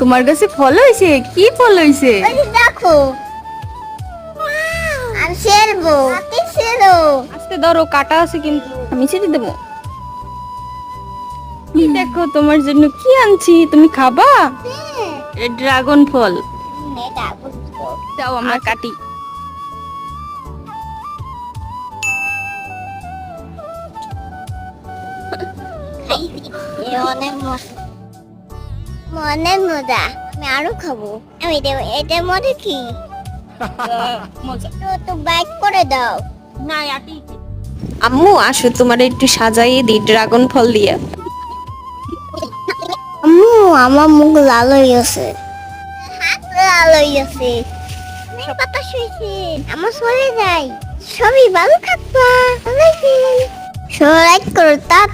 তোমার কাছে ফল হয়েছে? কি ফল হয়েছে? দেখো। আমি হাতে সেরো। আস্তে ধরো কাটা আছে কিন্তু আমি ছেড়ে দেবো। দেখো তোমার জন্য কি আনছি? তুমি খাবা? ড্রাগন ফল। দাও আমরা কাটি। খাইছি এ মজা আমি আরও খাব মধ্যে কি তো তো আম্মু আসো তোমার একটু সাজাইয়ে দিই ড্রাগন ফল দিয়ে আম্মু আমার মুখ লাল হয়ে লাল হয়ে অনেক বাতাস আমার চলে যাই সবই ভালো থাকবা সবাই করো টাটা